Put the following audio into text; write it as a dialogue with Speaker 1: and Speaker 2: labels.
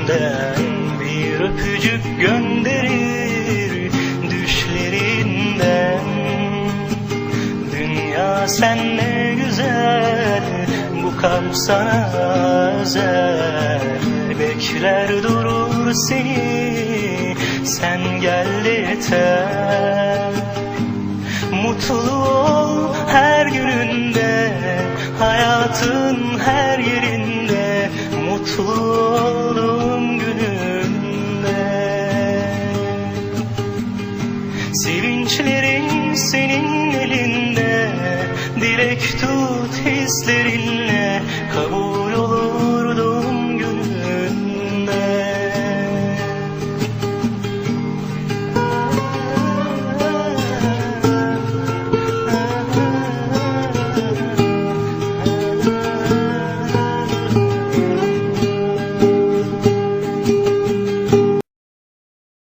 Speaker 1: önünden Bir öpücük gönderir düşlerinden. Dünya sen ne güzel bu kalp sana özel. Bekler durur seni sen gel yeter. Mutlu ol her gününde Hayatın her yerinde. Mutlu olduğum Sevinçlerin senin elinde. Dilek tut hislerinle. Kabul olur